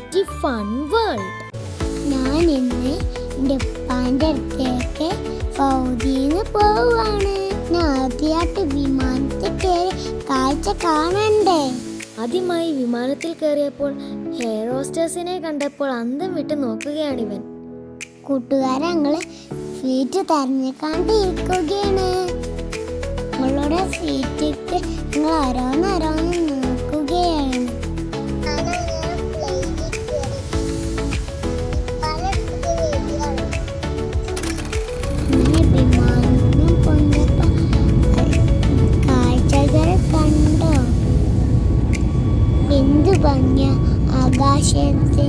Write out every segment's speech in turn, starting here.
City fun world ഞാൻ ഇന്ന് എന്റെ ഉപ്പാന്റെ അടുത്തേക്ക് സൗദിന്ന് പോവാണ്. ഞാൻ ആദ്യമായിട്ട് വിമാനത്തിൽ കയറി കാഴ്ച കാണണ്ടേ? ആദ്യമായി വിമാനത്തിൽ കയറിയപ്പോൾ ഹെയർ ഹോസ്റ്റേഴ്സിനെ കണ്ടപ്പോൾ അന്തം വിട്ട് നോക്കുകയാണിവൻ കൂട്ടുകാരെ ഞങ്ങൾ സീറ്റ് തെരഞ്ഞെടുക്കാണ്ടിരിക്കുകയാണ് നിങ്ങളുടെ സീറ്റിക്ക് നിങ്ങൾ ഓരോന്നോരോന്ന് share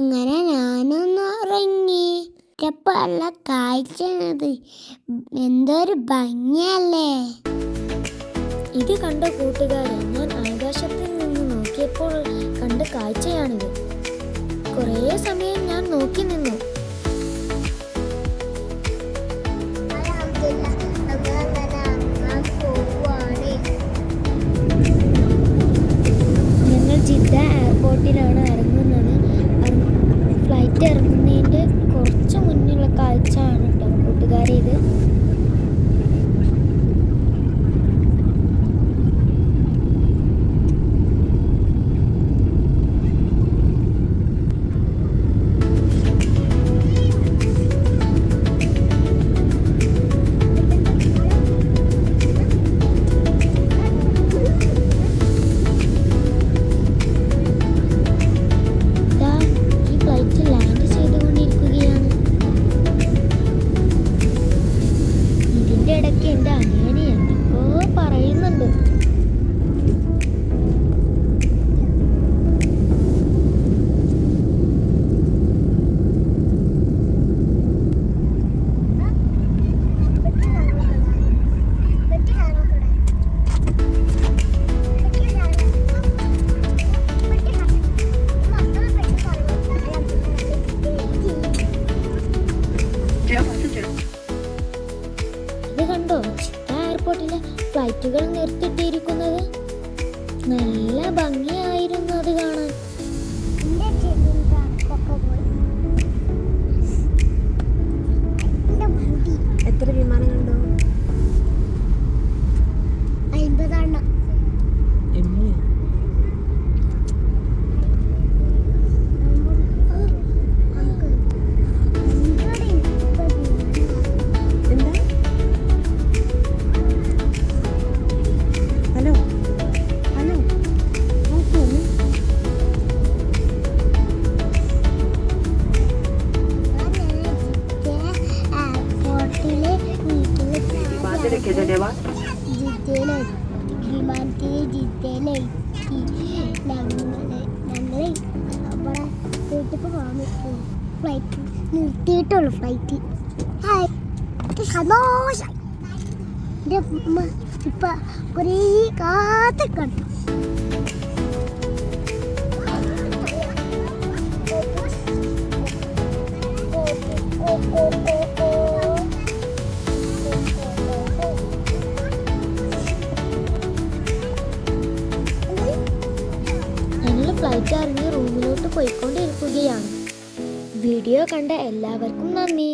അങ്ങനെ ഞാനൊന്ന് ഉറങ്ങി. ഇപ്പൊ ഉള്ള കാഴ്ചയാണത്. എന്തൊരു ഭംഗിയല്ലേ? ഇത് കണ്ട കൂട്ടുകാരെ ഞാൻ ആകാശത്തിൽ നിന്ന് നോക്കിയപ്പോൾ കണ്ട കാഴ്ചയാണിത്. കുറേ സമയം ഞാൻ നോക്കി നിന്നു. ഇടയ്ക്ക് എന്റെ അനിയനെ എന്തൊക്കെയോ പറയുന്നുണ്ട്. ഫ്ലൈറ്റുകൾ നിർത്തിയിട്ടിരിക്കുന്നത് നല്ല ഭംഗിയായിരുന്നു ജിദ്ദയിലെ വിമാനത്തിൽ ജിദ്ദയിലെത്തി ഞങ്ങൾ അവിടെ വീട്ടിൽ പോകാൻ പറ്റും ഫ്ലൈറ്റ് നിർത്തിയിട്ടുള്ളൂ ഫ്ലൈറ്റ് ഹായ് എനിക്ക് സന്തോഷം എന്റെ ഉമ്മ ഇപ്പൊ കുറേ കാത്ത് കണ്ടു ഞങ്ങൾ ഫ്ലൈറ്റ് ഇറങ്ങി റൂമിലോട്ട് പോയിക്കൊണ്ടിരിക്കുകയാണ്. വീഡിയോ കണ്ട എല്ലാവർക്കും നന്ദി.